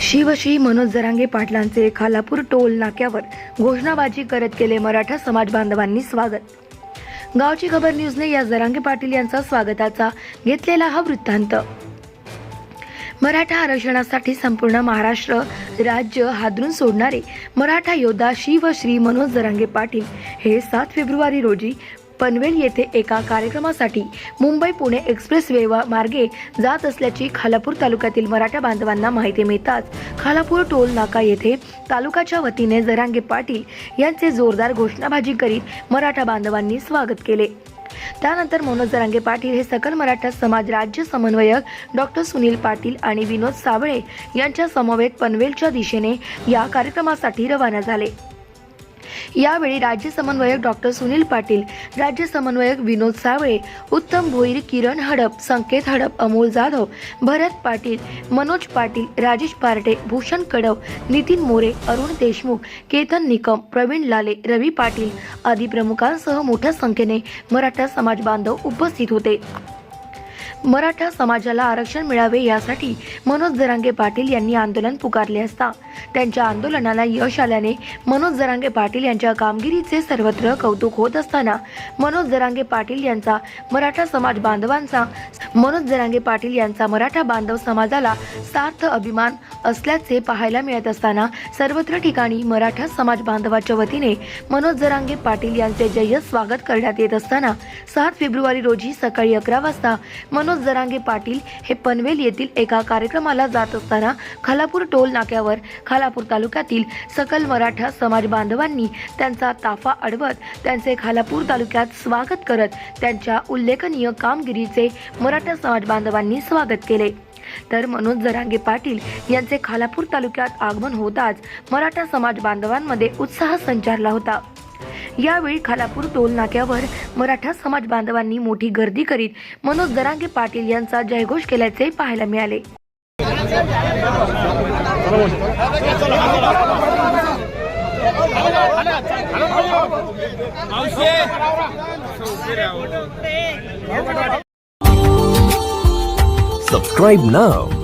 शिवशी मनोज जरांगे पाटलांचे खालापूर टोल नाक्यावर घोषणाबाजी करत केले मराठा समाज बांधवांनी स्वागत. गावची खबर न्यूजने या जरांगे पाटील यांचा स्वागताचा घेतलेला हा वृत्तांत. मराठा आरक्षणासाठी संपूर्ण महाराष्ट्र राज्य हादरून सोडणारे मराठा योद्धा शिव श्री मनोज जरांगे पाटील हे सात फेब्रुवारी रोजी पनवेल येथे एका कार्यक्रमासाठी मुंबई पुणे एक्सप्रेस वे मार्गे जात असल्याची खालापूर तालुक्यातील मराठा बांधवांना माहिती मिळताच खालापूर टोल नाका येथे तालुकाच्या वतीने जरांगे पाटील यांचे जोरदार घोषणाबाजी करीत मराठा बांधवांनी स्वागत केले. त्यानंतर मनोज जरांगे पाटील हे सकल मराठा समाज राज्य समन्वयक डॉक्टर सुनील पाटील आणि विनोद साबळे यांच्या समवेत पनवेलच्या दिशेने या कार्यक्रमासाठी रवाना झाले. यावेळी राज्य समन्वयक डॉक्टर सुनील पाटील राज्य समन्वयक विनोद सावळे उत्तम भोईर किरण हडप संकेत हडप अमोल जाधव भरत पाटील मनोज पाटील राजेश पार्टे भूषण कडव नितीन मोरे अरुण देशमुख केतन निकम प्रवीण लाले रवी पाटील आदी प्रमुखांसह मोठ्या संख्येने मराठा समाज बांधव उपस्थित होते. मराठा समाजाला आरक्षण मिळावे यासाठी मनोज जरांगे पाटील यांनी आंदोलन पुकारले असता. त्यांच्या आंदोलनाला यश आल्याने मनोज जरांगे पाटील यांच्या कामगिरीचे सर्वत्र कौतुक होत असताना मनोज जरांगे पाटील यांचा मराठा समाज बांधवांचा मनोज जरांगे पाटील यांचा मराठा बांधव समाजाला सार्थ अभिमान असल्याचे पाहायला मिळत असताना सर्वत्र ठिकाणी मराठा समाज बांधवाच्या वतीने मनोज जरांगे पाटील यांचे जय्य स्वागत करण्यात येत असताना सात फेब्रुवारी रोजी सकाळी अकरा वाजता मनोज जरांगे पाटील हे पनवेल येथील एका कार्यक्रमाला जात असताना खालापूर टोल नाक्यावर खालापूर तालुक्यातील सकल मराठा समाज बांधवांनी त्यांचा ताफा अडवत त्यांचे खालापूर तालुक्यात स्वागत करत त्यांच्या उल्लेखनीय कामगिरीचे मराठा समाज बांधवांनी स्वागत केले. तर मनोज जरांगे पाटील यांचे खालापूर तालुक्यात आगमन होताच मराठा समाज बांधवांमध्ये उत्साह संचारला होता. यावेळी खालापूर टोल नाक्यावर मराठा समाज बांधवांनी मोठी गर्दी करीत मनोज दरांगे पाटील यांचा जयघोष केल्याचे पाहायला मिळाले. Subscribe now.